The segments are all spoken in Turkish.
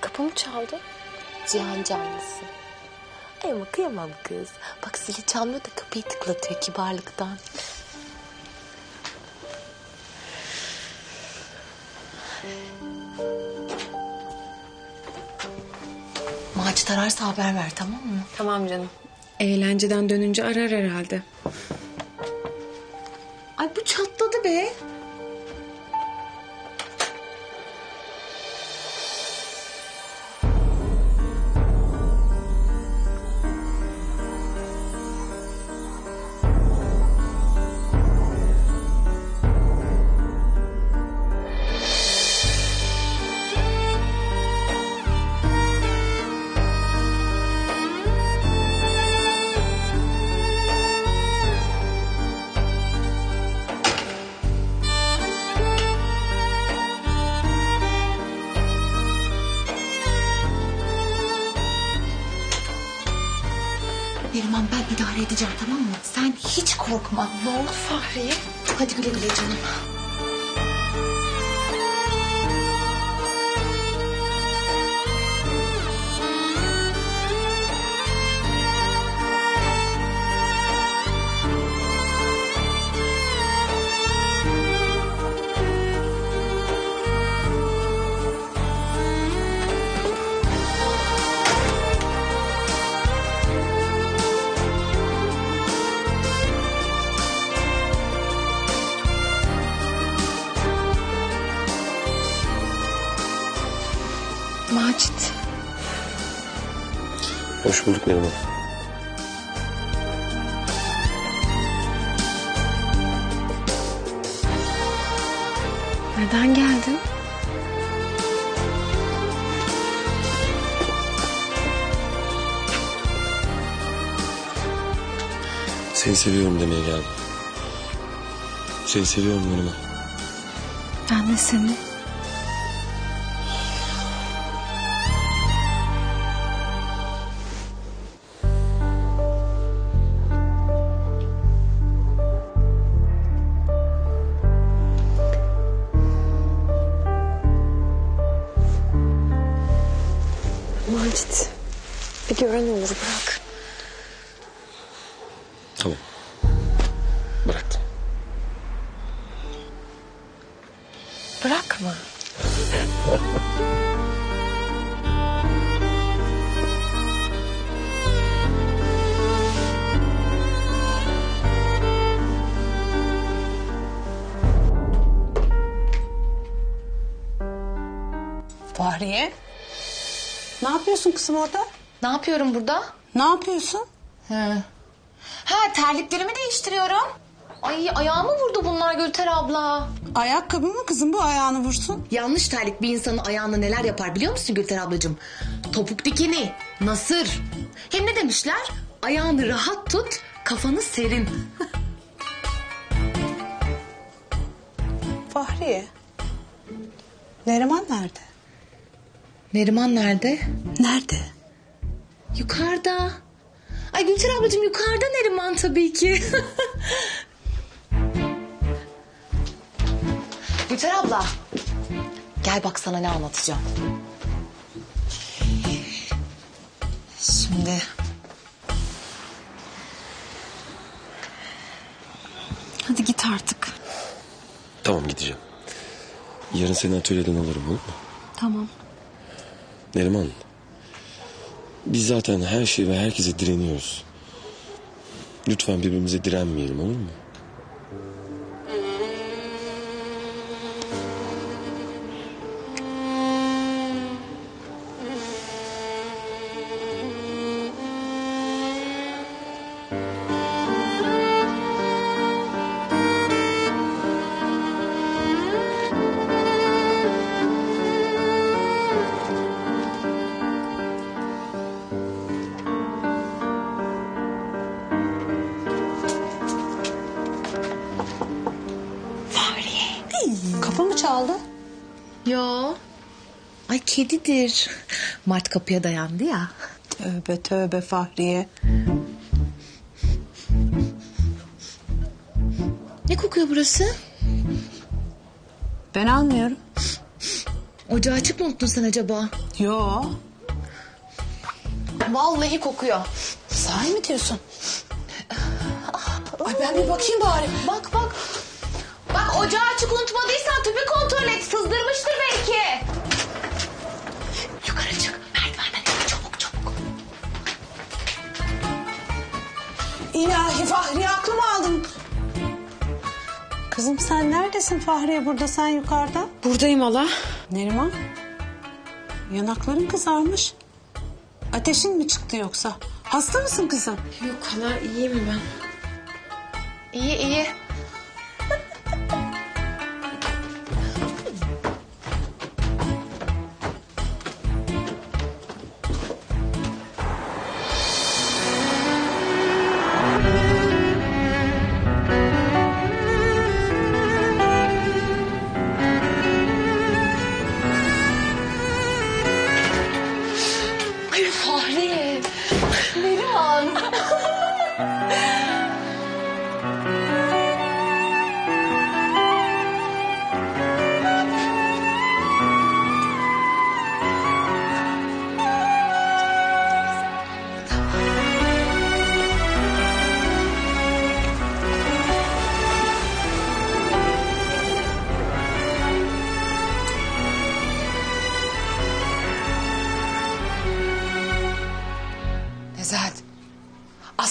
Kapı mı çaldı? Cihan canlısı. Ay ama kıyamam kız. Bak zili çalmıyor da kapıyı tıklatıyor kibarlıktan. Macit ararsa haber ver tamam mı? Tamam canım. Eğlenceden dönünce arar herhalde. Neriman ben idare edeceğim tamam mı? Sen hiç korkma. Ne oldu Fahriye? Hadi güle güle canım. Macit. Hoş bulduk Neriman. Neden geldin? Seni seviyorum demeye geldim. Seni seviyorum Neriman. Ben de seni. Gören olur bırak. Tamam. Bıraktım. Bırakma. Fahriye. Ne yapıyorsun kızım orada? Ne yapıyorum burada? Ne yapıyorsun? Ha. ha terliklerimi değiştiriyorum. Ay ayağımı vurdu bunlar Gülter abla. Ayakkabı mı kızım bu ayağını vursun? Yanlış terlik bir insanın ayağına neler yapar biliyor musun Gülter ablacığım? Topuk dikeni, nasır. Hem ne demişler? Ayağını rahat tut, kafanı serin. Fahriye. Neriman nerede? Neriman nerede? Nerede? Yukarıda. Ay Gülter ablacığım yukarıda Neriman tabii ki. Gülter abla. Gel bak sana ne anlatacağım. Şimdi Hadi git artık. Tamam gideceğim. Yarın seni atölyeden alırım olur mu? Tamam. Neriman. Biz zaten her şey ve herkese direniyoruz. Lütfen birbirimize direnmeyelim olur mu? çaldı? Yo. Ay kedidir. Mart kapıya dayandı ya. Tövbe tövbe Fahriye. Ne kokuyor burası? Ben almıyorum. Ocağı açık mı unuttun sen acaba? Yo. Vallahi kokuyor. Sahi mi diyorsun? Ay ben bir bakayım bari. Bak bak. Ocağı açık unutmadıysan tüpü kontrol et. Sızdırmıştır belki. Yukarı çık. Merdivenden in. Çabuk çabuk. İlahi Fahriye aklımı aldın. Kızım sen neredesin Fahriye burada sen yukarıda? Buradayım hala. Neriman? Yanakların kızarmış. Ateşin mi çıktı yoksa? Hasta mısın kızım? Yok hala iyiyim ben. İyi iyi.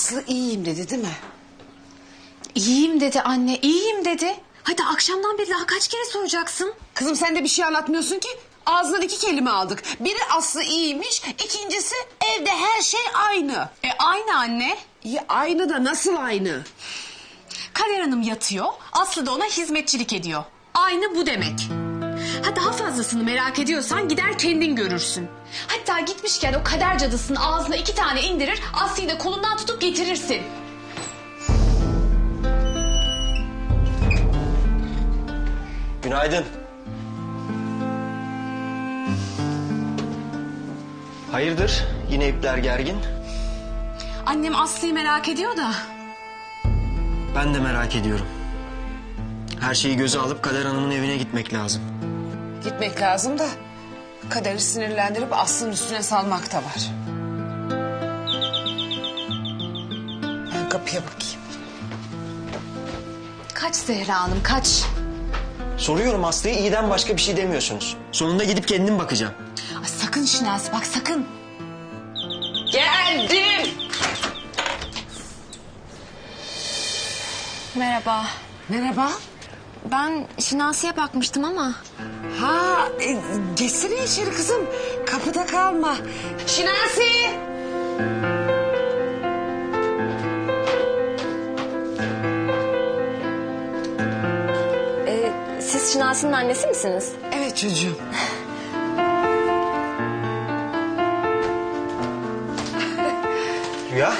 Aslı iyiyim dedi değil mi? İyiyim dedi anne, iyiyim dedi. Hadi akşamdan beri daha kaç kere soracaksın? Kızım sen de bir şey anlatmıyorsun ki. Ağzından iki kelime aldık. Biri Aslı iyiymiş, ikincisi evde her şey aynı. E aynı anne. İyi aynı da nasıl aynı? Kader Hanım yatıyor, Aslı da ona hizmetçilik ediyor. Aynı bu demek. Fazlasını merak ediyorsan gider kendin görürsün. Hatta gitmişken o kader cadısının ağzına iki tane indirir, Aslı'yı da kolundan tutup getirirsin. Günaydın. Hayırdır? Yine ipler gergin. Annem Aslı'yı merak ediyor da. Ben de merak ediyorum. Her şeyi göze alıp Kader Hanım'ın evine gitmek lazım. Gitmek lazım da kaderi sinirlendirip Aslı'nın üstüne salmak da var. Ben kapıya bakayım. Kaç Zehra Hanım kaç. Soruyorum Aslı'ya iyiden başka bir şey demiyorsunuz. Sonunda gidip kendim bakacağım. Ay, sakın Şinasi bak sakın. Geldim. Merhaba. Merhaba. Ben Şinasi'ye bakmıştım ama. Ha, e, geçsene içeri kızım. Kapıda kalma. Şinasi. Siz Şinasi'nin annesi misiniz? Evet çocuğum. Rüya?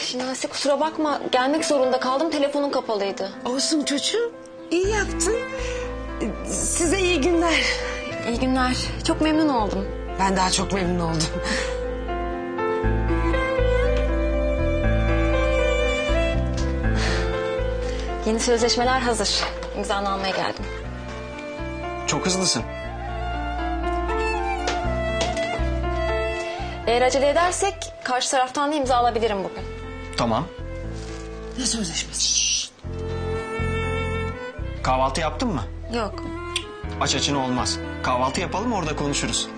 Şinasi kusura bakma gelmek zorunda kaldım telefonun kapalıydı. Olsun çocuğum. İyi yaptın. Size iyi günler. İyi günler çok memnun oldum. Ben daha çok memnun oldum. Yeni sözleşmeler hazır. İmzanı almaya geldim. Çok hızlısın. Eğer acele edersek karşı taraftan da imza alabilirim bugün. Tamam. Ne sözleşmesi? Kahvaltı yaptın mı? Yok. Aç açını olmaz. Kahvaltı yapalım orada konuşuruz.